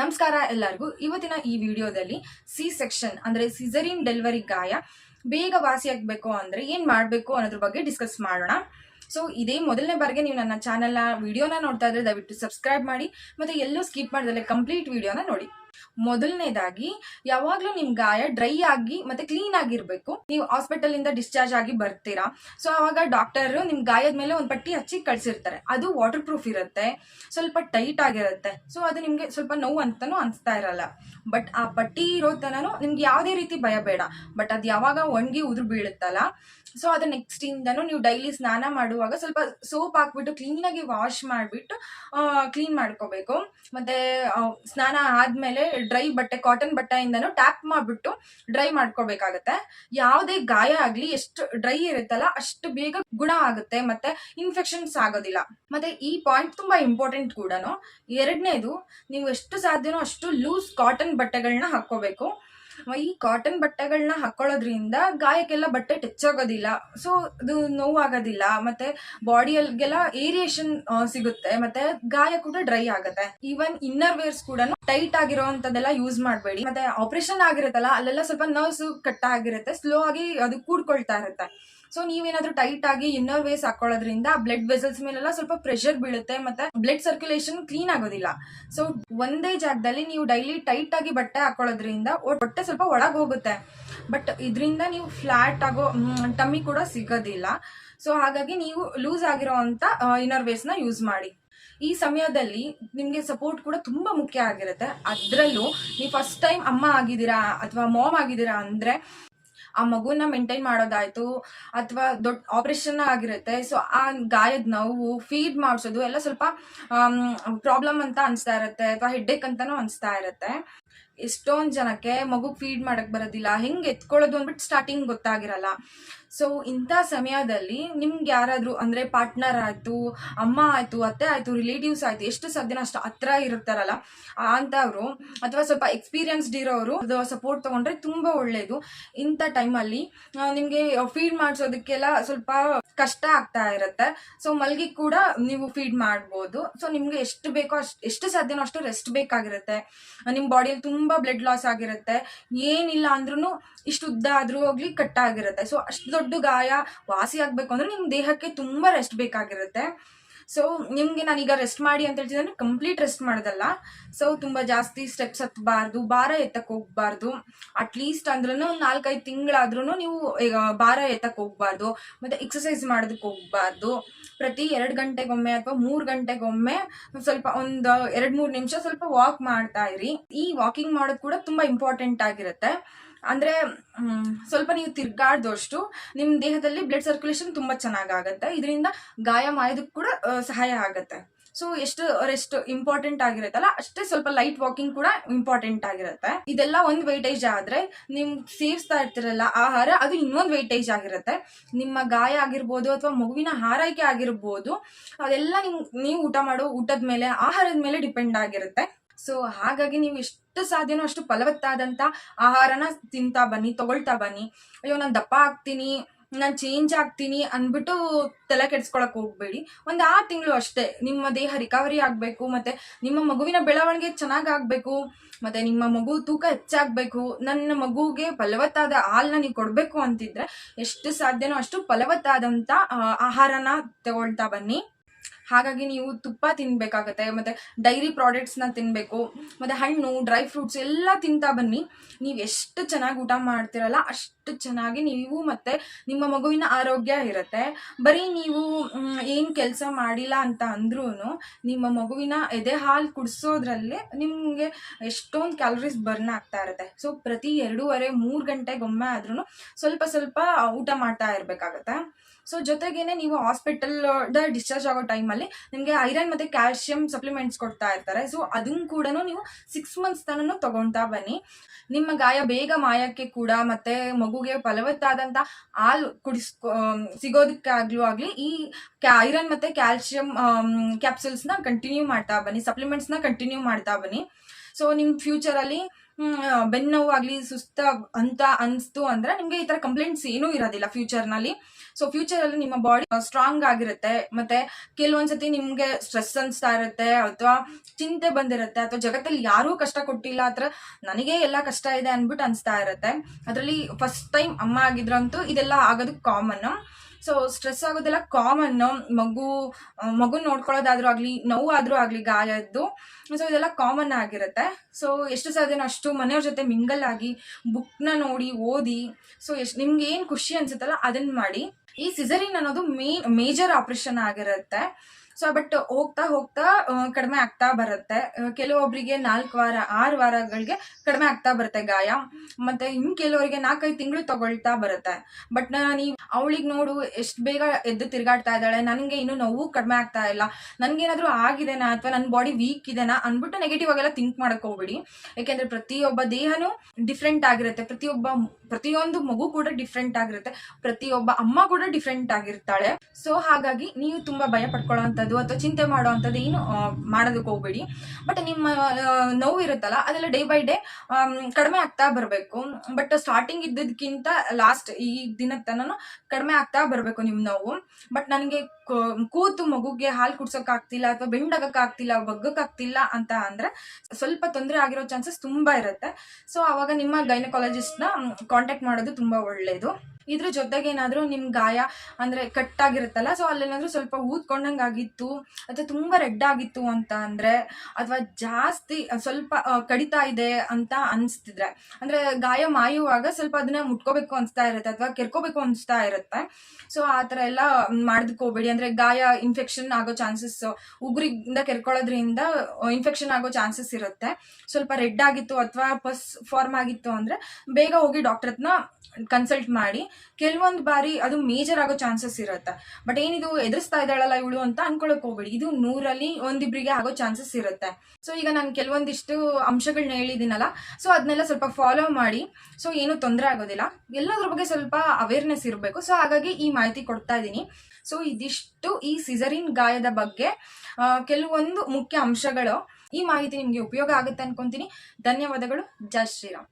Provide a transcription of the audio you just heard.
ನಮಸ್ಕಾರ ಎಲ್ಲರಿಗೂ. ಇವತ್ತಿನ ಈ ವಿಡಿಯೋದಲ್ಲಿ ಸಿ ಸೆಕ್ಷನ್ ಅಂದ್ರೆ ಸಿಸರಿನ್ ಡೆಲಿವರಿ ಗಾಯ ಬೇಗ ವಾಸಿಯಾಗಬೇಕು ಅಂದ್ರೆ ಏನು ಮಾಡಬೇಕು ಅನ್ನೋದ್ರ ಬಗ್ಗೆ ಡಿಸ್ಕಸ್ ಮಾಡೋಣ. ಸೊ ಇದೇ ಮೊದಲನೇ ಬಾರಿಗೆ ನೀವು ನನ್ನ ಚಾನೆಲ್ನ ವಿಡಿಯೋನ ನೋಡ್ತಾ ಇದ್ರೆ ದಯವಿಟ್ಟು ಸಬ್ಸ್ಕ್ರೈಬ್ ಮಾಡಿ ಮತ್ತೆ ಎಲ್ಲೂ ಸ್ಕಿಪ್ ಮಾಡಿದಲ್ಲೇ ಕಂಪ್ಲೀಟ್ ವಿಡಿಯೋನ ನೋಡಿ. ಮೊದಲನೇದಾಗಿ ಯಾವಾಗ್ಲೂ ನಿಮ್ ಗಾಯ ಡ್ರೈ ಆಗಿ ಮತ್ತೆ ಕ್ಲೀನ್ ಆಗಿರ್ಬೇಕು. ನೀವು ಹಾಸ್ಪಿಟಲ್ ಇಂದ ಡಿಸ್ಚಾರ್ಜ್ ಆಗಿ ಬರ್ತೀರಾ. ಸೊ ಅವಾಗ ಡಾಕ್ಟರ್ ನಿಮ್ ಗಾಯದ ಮೇಲೆ ಒಂದ್ ಪಟ್ಟಿ ಹಚ್ಚಿ ಕಳ್ಸಿರ್ತಾರೆ. ಅದು ವಾಟರ್ ಪ್ರೂಫ್ ಇರುತ್ತೆ. ಸ್ವಲ್ಪ ಟೈಟ್ ಆಗಿರುತ್ತೆ. ಸೊ ಅದು ನಿಮ್ಗೆ ಸ್ವಲ್ಪ ನೋವು ಅಂತಾನು ಅನ್ಸ್ತಾ ಇರಲ್ಲ. ಬಟ್ ಆ ಪಟ್ಟಿ ಇರೋ ತನೂ ನಿಮ್ಗೆ ಯಾವುದೇ ರೀತಿ ಭಯ ಬೇಡ. ಬಟ್ ಅದು ಯಾವಾಗ ಒಣಗಿ ಉದುರು ಬೀಳುತ್ತಲ್ಲ. ಸೊ ಅದು ನೆಕ್ಸ್ಟ್ ಇಂದನು ನೀವು ಡೈಲಿ ಸ್ನಾನ ಮಾಡುವಾಗ ಸ್ವಲ್ಪ ಸೋಪ್ ಹಾಕ್ಬಿಟ್ಟು ಕ್ಲೀನಾಗಿ ವಾಶ್ ಮಾಡಿಬಿಟ್ಟು ಕ್ಲೀನ್ ಮಾಡ್ಕೋಬೇಕು. ಮತ್ತೆ ಸ್ನಾನ ಆದ್ಮೇಲೆ ಡ್ರೈ ಬಟ್ಟೆ ಕಾಟನ್ ಬಟ್ಟೆಯಿಂದನೂ ಟ್ಯಾಪ್ ಮಾಡಿಬಿಟ್ಟು ಡ್ರೈ ಮಾಡ್ಕೋಬೇಕಾಗತ್ತೆ. ಯಾವುದೇ ಗಾಯ ಆಗ್ಲಿ, ಎಷ್ಟು ಡ್ರೈ ಇರುತ್ತಲ್ಲ, ಅಷ್ಟು ಬೇಗ ಗುಣ ಆಗುತ್ತೆ, ಮತ್ತೆ ಇನ್ಫೆಕ್ಷನ್ಸ್ ಆಗೋದಿಲ್ಲ. ಮತ್ತೆ ಈ ಪಾಯಿಂಟ್ ತುಂಬಾ ಇಂಪಾರ್ಟೆಂಟ್ ಕೂಡ ಎರಡನೇದು, ನೀವು ಎಷ್ಟು ಸಾಧ್ಯನೋ ಅಷ್ಟು ಲೂಸ್ ಕಾಟನ್ ಬಟ್ಟೆಗಳನ್ನ ಹಾಕೋಬೇಕು ಈ ಕಾಟನ್ ಬಟ್ಟೆಗಳನ್ನ ಹಾಕೊಳ್ಳೋದ್ರಿಂದ ಗಾಯಕ್ಕೆಲ್ಲ ಬಟ್ಟೆ ಟಚ್ ಆಗೋದಿಲ್ಲ ಸೊ ಅದು ನೋವಾಗೋದಿಲ್ಲ. ಮತ್ತೆ ಬಾಡಿಯಲ್ಗೆಲ್ಲ ಏರಿಯೇಷನ್ ಸಿಗುತ್ತೆ. ಮತ್ತೆ ಗಾಯ ಕೂಡ ಡ್ರೈ ಆಗುತ್ತೆ. ಈವನ್ ಇನ್ನರ್ ವೇರ್ಸ್ ಕೂಡ ಟೈಟ್ ಆಗಿರೋಂಥದ್ದೆಲ್ಲ ಯೂಸ್ ಮಾಡಬೇಡಿ. ಮತ್ತೆ ಆಪರೇಷನ್ ಆಗಿರುತ್ತಲ್ಲ, ಅಲ್ಲೆಲ್ಲ ಸ್ವಲ್ಪ ನರ್ವ್ಸ್ ಕಟ್ ಆಗಿರುತ್ತೆ. ಸ್ಲೋ ಆಗಿ ಅದು ಕೂಡ್ಕೊಳ್ತಾ ಇರುತ್ತೆ. ಸೊ ನೀವೇನಾದ್ರೂ ಟೈಟ್ ಆಗಿ ಇನ್ನರ್ ವೇಸ್ ಹಾಕೊಳ್ಳೋದ್ರಿಂದ ಬ್ಲಡ್ ವೆಸಲ್ಸ್ ಮೇಲೆಲ್ಲ ಸ್ವಲ್ಪ ಪ್ರೆಷರ್ ಬೀಳುತ್ತೆ ಮತ್ತೆ ಬ್ಲಡ್ ಸರ್ಕ್ಯುಲೇಷನ್ ಕ್ಲೀನ್ ಆಗೋದಿಲ್ಲ. ಸೊ ಒಂದೇ ಜಾಗದಲ್ಲಿ ನೀವು ಡೈಲಿ ಟೈಟ್ ಆಗಿ ಬಟ್ಟೆ ಹಾಕೊಳ್ಳೋದ್ರಿಂದ ಹೊಟ್ಟೆ ಸ್ವಲ್ಪ ಒಳಗೆ ಹೋಗುತ್ತೆ. ಬಟ್ ಇದರಿಂದ ನೀವು ಫ್ಲಾಟ್ ಆಗೋ ಟಮ್ಮಿ ಕೂಡ ಸಿಗೋದಿಲ್ಲ. ಸೊ ಹಾಗಾಗಿ ನೀವು ಲೂಸ್ ಆಗಿರೋ ಅಂತ ಇನ್ನರ್ ವೇಸ್ನ ಯೂಸ್ ಮಾಡಿ. ಈ ಸಮಯದಲ್ಲಿ ನಿಮಗೆ ಸಪೋರ್ಟ್ ಕೂಡ ತುಂಬಾ ಮುಖ್ಯ ಆಗಿರುತ್ತೆ. ಅದರಲ್ಲೂ ನೀವು ಫಸ್ಟ್ ಟೈಮ್ ಅಮ್ಮ ಆಗಿದ್ದೀರಾ ಅಥವಾ ಮಾಮ್ ಆಗಿದ್ದೀರಾ ಅಂದ್ರೆ ಆ ಮಗುನ ಮೇಂಟೈನ್ ಮಾಡೋದಾಯ್ತು ಅಥವಾ ದೊಡ್ಡ ಆಪರೇಷನ್ ಆಗಿರುತ್ತೆ. ಸೊ ಆ ಗಾಯದ ನೋವು ಫೀಡ್ ಮಾಡಿಸೋದು ಎಲ್ಲ ಸ್ವಲ್ಪ ಪ್ರಾಬ್ಲಮ್ ಅಂತ ಅನಿಸ್ತಾ ಇರುತ್ತೆ ಅಥವಾ ಹೆಡ್ಡೇಕ್ ಅಂತಾನೂ ಅನಿಸ್ತಾ ಇರುತ್ತೆ. ಎಷ್ಟೊಂದು ಜನಕ್ಕೆ ಮಗು ಫೀಡ್ ಮಾಡಕ್ ಬರೋದಿಲ್ಲ. ಹೆಂಗೆ ಎತ್ಕೊಳ್ಳೋದು ಅಂದ್ಬಿಟ್ಟು ಸ್ಟಾರ್ಟಿಂಗ್ ಗೊತ್ತಾಗಿರಲ್ಲ. ಸೊ ಇಂಥ ಸಮಯದಲ್ಲಿ ನಿಮ್ಗೆ ಯಾರಾದರೂ ಅಂದರೆ ಪಾರ್ಟ್ನರ್ ಆಯಿತು, ಅಮ್ಮ ಆಯಿತು, ಅತ್ತೆ ಆಯಿತು ರಿಲೇಟಿವ್ಸ್ ಆಯಿತು, ಎಷ್ಟು ಸದ್ಯನ ಅಷ್ಟು ಹತ್ರ ಇರ್ತಾರಲ್ಲ ಅಂಥವ್ರು ಅಥವಾ ಸ್ವಲ್ಪ ಎಕ್ಸ್ಪೀರಿಯನ್ಸ್ಡ್ ಇರೋರು ಸಪೋರ್ಟ್ ತೊಗೊಂಡ್ರೆ ತುಂಬ ಒಳ್ಳೆಯದು ಇಂಥ ಟೈಮಲ್ಲಿ ನಿಮಗೆ ಫೀಡ್ ಮಾಡಿಸೋದಕ್ಕೆಲ್ಲ ಸ್ವಲ್ಪ ಕಷ್ಟ ಆಗ್ತಾ ಇರುತ್ತೆ. ಸೊ ಮಲ್ಗಿ ಕೂಡ ನೀವು ಫೀಡ್ ಮಾಡ್ಬೋದು. ಸೊ ನಿಮಗೆ ಎಷ್ಟು ಬೇಕೋ ಅಷ್ಟು, ಎಷ್ಟು ಸಾಧ್ಯನೋ ಅಷ್ಟು ರೆಸ್ಟ್ ಬೇಕಾಗಿರುತ್ತೆ. ನಿಮ್ಮ ಬಾಡಿಯಲ್ಲಿ ತುಂಬಾ ಬ್ಲಡ್ ಲಾಸ್ ಆಗಿರುತ್ತೆ. ಏನಿಲ್ಲ ಅಂದ್ರೂ ಇಷ್ಟು ಉದ್ದ ಆದ್ರೂ ಹೋಗ್ಲಿ ಕಟ್ಟಾಗಿರುತ್ತೆ ಸೊ ಅಷ್ಟು ದೊಡ್ಡ ಗಾಯ, ವಾಸಿ ಆಗ್ಬೇಕು ಅಂದ್ರೆ ನಿಮ್ ದೇಹಕ್ಕೆ ತುಂಬಾ ರೆಸ್ಟ್ ಬೇಕಾಗಿರುತ್ತೆ. ಸೊ ನಿಮ್ಗೆ ನಾನೀಗ ರೆಸ್ಟ್ ಮಾಡಿ ಅಂತ ಹೇಳ್ತಿದ್ರೆ ಕಂಪ್ಲೀಟ್ ರೆಸ್ಟ್ ಮಾಡೋದಲ್ಲ. ಸೊ ತುಂಬಾ ಜಾಸ್ತಿ ಸ್ಟೆಪ್ಸ್ ಹತ್ತಬಾರ್ದು ಭಾರ ಎತ್ತಕ್ ಹೋಗ್ಬಾರ್ದು. ಅಟ್ಲೀಸ್ಟ್ ಅಂದ್ರೂ ನಾಲ್ಕೈದು ತಿಂಗಳಾದ್ರೂ ನೀವು, ಈಗ ಭಾರ ಎತ್ತಕ್ ಹೋಗ್ಬಾರ್ದು, ಮತ್ತೆ ಎಕ್ಸಸೈಸ್ ಮಾಡೋದಕ್ಕೆ ಹೋಗ್ಬಾರ್ದು. ಪ್ರತಿ ಎರಡು ಗಂಟೆಗೊಮ್ಮೆ ಅಥವಾ ಮೂರು ಗಂಟೆಗೊಮ್ಮೆ ಸ್ವಲ್ಪ ಒಂದು ಎರಡ್ ಮೂರು ನಿಮಿಷ ಸ್ವಲ್ಪ ವಾಕ್ ಮಾಡ್ತಾ ಇರಿ. ಈ ವಾಕಿಂಗ್ ಮಾಡೋದು ಕೂಡ ತುಂಬಾ ಇಂಪಾರ್ಟೆಂಟ್ ಆಗಿರುತ್ತೆ. ಅಂದ್ರೆ ಸ್ವಲ್ಪ ನೀವು ತಿರ್ಗಾಡ್ದಷ್ಟು ನಿಮ್ಮ ದೇಹದಲ್ಲಿ ಬ್ಲಡ್ ಸರ್ಕ್ಯುಲೇಷನ್ ತುಂಬಾ ಚೆನ್ನಾಗಾಗತ್ತೆ. ಇದರಿಂದ ಗಾಯ ಮಾಯೋದಕ್ಕೆ ಕೂಡ ಸಹಾಯ ಆಗುತ್ತೆ. ಸೊ ಎಷ್ಟು ರೆಸ್ಟ್ ಇಂಪಾರ್ಟೆಂಟ್ ಆಗಿರುತ್ತಲ್ಲ, ಅಷ್ಟೇ ಸ್ವಲ್ಪ ಲೈಟ್ ವಾಕಿಂಗ್ ಕೂಡ ಇಂಪಾರ್ಟೆಂಟ್ ಆಗಿರುತ್ತೆ. ಇದೆಲ್ಲ ಒಂದು ವೆಯ್ಟೇಜ್ ಆದ್ರೆ, ನಿಮ್ ಸೇವಿಸ್ತಾ ಇರ್ತಿರಲ್ಲ ಆಹಾರ, ಅದು ಇನ್ನೊಂದು ವೆಯ್ಟೇಜ್ ಆಗಿರುತ್ತೆ. ನಿಮ್ಮ ಗಾಯ ಆಗಿರ್ಬೋದು ಅಥವಾ ಮಗುವಿನ ಹಾರೈಕೆ ಆಗಿರ್ಬೋದು, ಅದೆಲ್ಲ ನಿಮ್, ನೀವು ಊಟ ಮಾಡೋ ಊಟದ ಮೇಲೆ, ಆಹಾರದ ಮೇಲೆ ಡಿಪೆಂಡ್ ಆಗಿರುತ್ತೆ. ಸೊ ಹಾಗಾಗಿ ನೀವು ಎಷ್ಟು ಸಾಧ್ಯನೋ ಅಷ್ಟು ಫಲವತ್ತಾದಂಥ ಆಹಾರನ ತಿಂತಾ ಬನ್ನಿ, ತಗೊಳ್ತಾ ಬನ್ನಿ. ಅಯ್ಯೋ, ನಾನು ದಪ್ಪ ಆಗ್ತೀನಿ, ನಾನು ಚೇಂಜ್ ಆಗ್ತೀನಿ ಅಂದ್ಬಿಟ್ಟು ತಲೆ ಕೆಡ್ಸ್ಕೊಳಕ್ ಹೋಗ್ಬೇಡಿ. ಒಂದು ಆರು ತಿಂಗಳು ಅಷ್ಟೇ, ನಿಮ್ಮ ದೇಹ ರಿಕವರಿ ಆಗಬೇಕು, ಮತ್ತೆ ನಿಮ್ಮ ಮಗುವಿನ ಬೆಳವಣಿಗೆ ಚೆನ್ನಾಗ್ ಆಗ್ಬೇಕು, ಮತ್ತೆ ನಿಮ್ಮ ಮಗು ತೂಕ ಹೆಚ್ಚಾಗಬೇಕು, ನನ್ನ ಮಗುಗೆ ಫಲವತ್ತಾದ ಹಾಲನ್ನ ನೀವು ಕೊಡಬೇಕು ಅಂತಿದ್ರೆ ಎಷ್ಟು ಸಾಧ್ಯನೋ ಅಷ್ಟು ಫಲವತ್ತಾದಂಥ ಆಹಾರನ ತಗೊಳ್ತಾ ಬನ್ನಿ. ಹಾಗಾಗಿ ನೀವು ತುಪ್ಪ ತಿನ್ಬೇಕಾಗತ್ತೆ, ಮತ್ತೆ ಡೈರಿ ಪ್ರಾಡಕ್ಟ್ಸ್ನ ತಿನ್ಬೇಕು, ಮತ್ತೆ ಹಣ್ಣು ಡ್ರೈ ಫ್ರೂಟ್ಸ್ ಎಲ್ಲ ತಿಂತಾ ಬನ್ನಿ. ನೀವು ಎಷ್ಟು ಚೆನ್ನಾಗಿ ಊಟ ಮಾಡ್ತಿರಲ್ಲ, ಅಷ್ಟು ಚೆನ್ನಾಗಿ ನೀವು ಮತ್ತೆ ನಿಮ್ಮ ಮಗುವಿನ ಆರೋಗ್ಯ ಇರುತ್ತೆ. ಬರೀ ನೀವು ಏನು ಕೆಲಸ ಮಾಡಿಲ್ಲ ಅಂತ ಅಂದ್ರೂ ನಿಮ್ಮ ಮಗುವಿನ ಎದೆ ಹಾಲು ಕುಡಿಸೋದ್ರಲ್ಲಿ ನಿಮಗೆ ಎಷ್ಟೊಂದು ಕ್ಯಾಲರೀಸ್ ಬರ್ನ್ ಆಗ್ತಾ ಇರುತ್ತೆ. ಸೊ ಪ್ರತಿ ಎರಡೂವರೆ, ಮೂರು ಗಂಟೆಗೊಮ್ಮೆ ಆದ್ರೂ ಸ್ವಲ್ಪ ಸ್ವಲ್ಪ ಊಟ ಮಾಡ್ತಾ ಇರ್ಬೇಕಾಗತ್ತೆ. ಸೊ ಜೊತೆಗೇನೆ ನೀವು ಹಾಸ್ಪಿಟಲ್ ಡಿಸ್ಚಾರ್ಜ್ ಆಗೋ ಟೈಮಲ್ಲಿ ನಿಮಗೆ ಐರನ್ ಮತ್ತೆ ಕ್ಯಾಲ್ಸಿಯಂ ಸಪ್ಲಿಮೆಂಟ್ಸ್ ಕೊಡ್ತಾ ಇರ್ತಾರೆ. ಸೊ ಅದನ್ನ ಕೂಡ ನೀವು ಸಿಕ್ಸ್ ಮಂತ್ಸ್ ತನೂ ತಗೊಂತಾ ಬನ್ನಿ. ನಿಮ್ಮ ಗಾಯ ಬೇಗ ಮಾಯಕ್ಕೆ ಕೂಡ ಮತ್ತೆ ಮಗುಗೆ ಫಲವತ್ತಾದಂತ ಹಾಲು ಕುಡಿಸ್ ಸಿಗೋದಕ್ಕಾಗ್ಲೂ ಆಗ್ಲಿ, ಈ ಐರನ್ ಮತ್ತೆ ಕ್ಯಾಲ್ಸಿಯಂ ಕ್ಯಾಪ್ಸುಲ್ಸ್ನ ಕಂಟಿನ್ಯೂ ಮಾಡ್ತಾ ಬನ್ನಿ ಸಪ್ಲಿಮೆಂಟ್ಸ್ನ ಕಂಟಿನ್ಯೂ ಮಾಡ್ತಾ ಬನ್ನಿ. ಸೊ ನಿಮ್ ಫ್ಯೂಚರ್ ಅಲ್ಲಿ ನೋವು ಆಗಲಿ, ಸುಸ್ತ ಅಂತ ಅನಿಸ್ತು ಅಂದ್ರೆ ನಿಮಗೆ ಈ ಥರ ಕಂಪ್ಲೇಂಟ್ಸ್ ಏನೂ ಇರೋದಿಲ್ಲ ಫ್ಯೂಚರ್ನಲ್ಲಿ ಸೊ ಫ್ಯೂಚರಲ್ಲಿ ನಿಮ್ಮ ಬಾಡಿ ಸ್ಟ್ರಾಂಗ್ ಆಗಿರುತ್ತೆ. ಮತ್ತೆ ಕೆಲವೊಂದ್ಸತಿ ನಿಮಗೆ ಸ್ಟ್ರೆಸ್ ಅನಿಸ್ತಾ ಇರುತ್ತೆ ಅಥವಾ ಚಿಂತೆ ಬಂದಿರುತ್ತೆ ಅಥವಾ ಜಗತ್ತಲ್ಲಿ ಯಾರೂ ಕಷ್ಟ ಕೊಟ್ಟಿಲ್ಲ ಅಥವಾ ನನಗೆ ಎಲ್ಲ ಕಷ್ಟ ಇದೆ ಅಂದ್ಬಿಟ್ಟು ಅನಿಸ್ತಾ ಇರುತ್ತೆ. ಅದರಲ್ಲಿ ಫಸ್ಟ್ ಟೈಮ್ ಅಮ್ಮ ಆಗಿದ್ರಂತೂ ಇದೆಲ್ಲ ಆಗೋದು ಕಾಮನ್ ಸೊ ಸ್ಟ್ರೆಸ್ ಆಗೋದೆಲ್ಲ ಕಾಮನ್ ಮಗು ಮಗು ನೋಡ್ಕೊಳ್ಳೋದಾದ್ರೂ ಆಗಲಿ ನೋವಾದ್ರೂ ಆಗಲಿ ಗಾಯದ್ದು ಸೊ ಇದೆಲ್ಲ ಕಾಮನ್ ಆಗಿರುತ್ತೆ. ಸೊ ಎಷ್ಟು ಸಾಧ್ಯನೋ ಅಷ್ಟು ಮನೆಯವ್ರ ಜೊತೆ ಮಿಂಗಲ್ ಆಗಿ ಬುಕ್ನ ನೋಡಿ, ಓದಿ ಸೊ ಎಷ್ಟು, ನಿಮ್ಗೆ ಏನು ಖುಷಿ ಅನ್ಸುತ್ತಲ್ಲ ಅದನ್ನ ಮಾಡಿ. ಈ ಸಿಸರಿನ್ ಅನ್ನೋದು ಮೇಜರ್ ಆಪರೇಷನ್ ಆಗಿರುತ್ತೆ. ಸೊ ಬಟ್ ಹೋಗ್ತಾ ಹೋಗ್ತಾ ಕಡಿಮೆ ಆಗ್ತಾ ಬರುತ್ತೆ. ಕೆಲವೊಬ್ಬರಿಗೆ ನಾಲ್ಕು ವಾರ, ಆರು ವಾರಗಳಿಗೆ ಕಡಿಮೆ ಆಗ್ತಾ ಬರುತ್ತೆ ಗಾಯ. ಮತ್ತೆ ಇನ್ ಕೆಲವರಿಗೆ ನಾಲ್ಕೈದು ತಿಂಗಳು ತಗೊಳ್ತಾ ಬರುತ್ತೆ. ಬಟ್ ನೀವು ಅವಳಿಗೆ ನೋಡು, ಎಷ್ಟು ಬೇಗ ಎದ್ದು ತಿರುಗಾಡ್ತಾ ಇದ್ದಾಳೆ, ನನಗೆ ಇನ್ನೂ ನೋವು ಕಡಿಮೆ ಆಗ್ತಾ ಇಲ್ಲ. ನನಗೇನಾದ್ರೂ ಆಗಿದೆನಾ ಅಥವಾ ನನ್ನ ಬಾಡಿ ವೀಕ್ ಇದೆನಾ ಅಂದ್ಬಿಟ್ಟು ನೆಗೆಟಿವ್ ಆಗೆಲ್ಲ ಥಿಂಕ್ ಮಾಡಕ್ ಹೋಗ್ಬಿಡಿ. ಯಾಕೆಂದ್ರೆ ಪ್ರತಿಯೊಬ್ಬ ದೇಹನೂ ಡಿಫ್ರೆಂಟ್ ಆಗಿರುತ್ತೆ. ಪ್ರತಿಯೊಬ್ಬ ಪ್ರತಿಯೊಂದು ಮಗು ಕೂಡ ಡಿಫ್ರೆಂಟ್ ಆಗಿರುತ್ತೆ. ಪ್ರತಿಯೊಬ್ಬ ಅಮ್ಮ ಕೂಡ ಡಿಫ್ರೆಂಟ್ ಆಗಿರ್ತಾಳೆ. ಸೊ ಹಾಗಾಗಿ ನೀವು ತುಂಬಾ ಭಯ ಪಡ್ಕೊಳ್ಳೋವಂಥದ್ದು ಅಥವಾ ಚಿಂತೆ ಮಾಡುವಂಥದ್ದು ಏನು ಮಾಡೋದಕ್ಕೆ ಹೋಗ್ಬೇಡಿ. ಬಟ್ ನಿಮ್ಮ ನೋವು ಇರುತ್ತಲ್ಲ ಅದೆಲ್ಲ ಡೇ ಬೈ ಡೇ ಕಡಿಮೆ ಆಗ್ತಾ ಬರಬೇಕು. ಬಟ್ ಸ್ಟಾರ್ಟಿಂಗ್ ಇದ್ದದಕ್ಕಿಂತ ಲಾಸ್ಟ್ ಈ ದಿನದ ತನೂ ಕಡಿಮೆ ಆಗ್ತಾ ಬರಬೇಕು ನಿಮ್ಮ ನೋವು. ಬಟ್ ನನಗೆ ಕೂತು ಮಗುಗೆ ಹಾಲು ಕುಡ್ಸೋಕ್ಕಾಗ್ತಿಲ್ಲ ಅಥವಾ ಬೆಂಡಾಗಕ್ಕಾಗ್ತಿಲ್ಲ ಬಗ್ಗಕ್ಕಾಗ್ತಿಲ್ಲ ಅಂತ ಅಂದರೆ ಸ್ವಲ್ಪ ತೊಂದರೆ ಆಗಿರೋ ಚಾನ್ಸಸ್ ತುಂಬ ಇರುತ್ತೆ. ಸೊ ಆವಾಗ ನಿಮ್ಮ ಗೈನಕಾಲಜಿಸ್ಟ್ನ ಕಾಂಟ್ಯಾಕ್ಟ್ ಮಾಡೋದು ತುಂಬ ಒಳ್ಳೆಯದು ಇದ್ರ ಜೊತೆಗೆ ಏನಾದರೂ ನಿಮ್ಮ ಗಾಯ ಅಂದರೆ ಕಟ್ಟಾಗಿರುತ್ತಲ್ಲ ಸೊ ಅಲ್ಲೇನಾದರೂ ಸ್ವಲ್ಪ ಊದ್ಕೊಂಡಂಗೆ ಆಗಿತ್ತು ಅಥವಾ ತುಂಬ ರೆಡ್ ಆಗಿತ್ತು ಅಂತ ಅಂದರೆ, ಅಥವಾ ಜಾಸ್ತಿ ಸ್ವಲ್ಪ ಕಡಿತಾ ಇದೆ ಅಂತ ಅನಿಸ್ತಿದ್ರೆ, ಅಂದರೆ ಗಾಯ ಮಾಯುವಾಗ ಸ್ವಲ್ಪ ಅದನ್ನ ಮುಟ್ಕೋಬೇಕು ಅನಿಸ್ತಾ ಇರುತ್ತೆ, ಅಥವಾ ಕೆರ್ಕೋಬೇಕು ಅನಿಸ್ತಾ ಇರುತ್ತೆ. ಸೊ ಆ ಥರ ಎಲ್ಲ ಮಾಡೋದಕ್ಕೆ ಹೋಗ್ಬೇಡಿ, ಅಂದರೆ ಗಾಯ ಇನ್ಫೆಕ್ಷನ್ ಆಗೋ ಚಾನ್ಸಸ್ ಉಗುರಿಂದ ಕೆರ್ಕೊಳ್ಳೋದ್ರಿಂದ ಇನ್ಫೆಕ್ಷನ್ ಆಗೋ ಚಾನ್ಸಸ್ ಇರುತ್ತೆ. ಸ್ವಲ್ಪ ರೆಡ್ ಆಗಿತ್ತು ಅಥವಾ ಪಸ್ ಫಾರ್ಮ್ ಆಗಿತ್ತು ಅಂದರೆ ಬೇಗ ಹೋಗಿ ಡಾಕ್ಟರ್ ಕನ್ಸಲ್ಟ್ ಮಾಡಿ ಕೆಲವೊಂದು ಬಾರಿ ಅದು ಮೇಜರ್ ಆಗೋ ಚಾನ್ಸಸ್ ಇರುತ್ತೆ. ಬಟ್ ಏನಿದು ಎದುರಿಸ್ತಾ ಇದ್ದಾಳಲ್ಲ ಇವಳು ಅಂತ ಅನ್ಕೊಳಕ್ ಹೋಗ್ಬೇಡಿ. ಇದು ನೂರಲ್ಲಿ ಒಂದಿಬ್ರಿಗೆ ಆಗೋ ಚಾನ್ಸಸ್ ಇರುತ್ತೆ. ಸೊ ಈಗ ನಾನು ಕೆಲವೊಂದಿಷ್ಟು ಅಂಶಗಳನ್ನ ಹೇಳಿದ್ದೀನಲ್ಲ ಸೊ ಅದನ್ನೆಲ್ಲ ಸ್ವಲ್ಪ ಫಾಲೋ ಮಾಡಿ. ಸೊ ಏನೂ ತೊಂದರೆ ಆಗೋದಿಲ್ಲ. ಎಲ್ಲದ್ರ ಬಗ್ಗೆ ಸ್ವಲ್ಪ ಅವೇರ್ನೆಸ್ ಇರಬೇಕು. ಸೊ ಹಾಗಾಗಿ ಈ ಮಾಹಿತಿ ಕೊಡ್ತಾ ಇದ್ದೀನಿ. ಸೊ ಇದಿಷ್ಟು ಈ ಸಿಸರಿನ್ ಗಾಯದ ಬಗ್ಗೆ ಕೆಲವೊಂದು ಮುಖ್ಯ ಅಂಶಗಳು. ಈ ಮಾಹಿತಿ ನಿಮಗೆ ಉಪಯೋಗ ಆಗುತ್ತೆ ಅನ್ಕೊಂತೀನಿ. ಧನ್ಯವಾದಗಳು. ಜೈ ಶ್ರೀರಾಮ್.